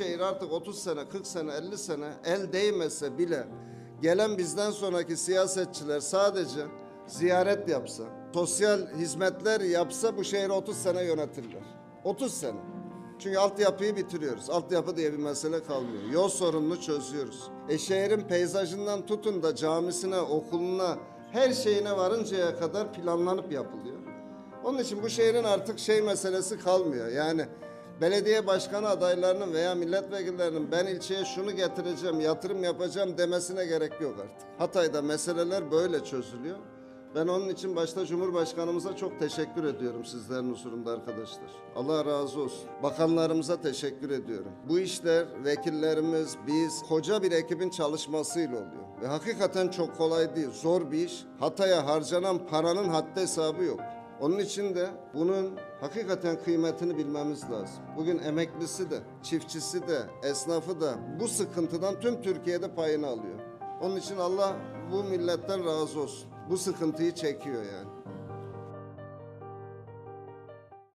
şehir artık 30 sene, 40 sene, 50 sene el değmese bile gelen bizden sonraki siyasetçiler sadece ziyaret yapsa, sosyal hizmetler yapsa bu şehri 30 sene yönetirler. 30 sene. Çünkü altyapıyı bitiriyoruz. Altyapı diye bir mesele kalmıyor. Yol sorununu çözüyoruz. E şehrin peyzajından tutun da camisine, okuluna, her şeyine varıncaya kadar planlanıp yapılıyor. Onun için bu şehrin artık şey meselesi kalmıyor. Yani belediye başkanı adaylarının veya milletvekillerinin ben ilçeye şunu getireceğim, yatırım yapacağım demesine gerek yok artık. Hatay'da meseleler böyle çözülüyor. Ben onun için başta Cumhurbaşkanımıza çok teşekkür ediyorum sizlerin huzurunda arkadaşlar. Allah razı olsun. Bakanlarımıza teşekkür ediyorum. Bu işler vekillerimiz, biz koca bir ekibin çalışmasıyla oluyor. Ve hakikaten çok kolay değil, zor bir iş. Hatay'a harcanan paranın haddi hesabı yok. Onun için de bunun hakikaten kıymetini bilmemiz lazım. Bugün emeklisi de, çiftçisi de, esnafı da bu sıkıntıdan tüm Türkiye'de payını alıyor. Onun için Allah bu milletten razı olsun. Bu sıkıntıyı çekiyor yani.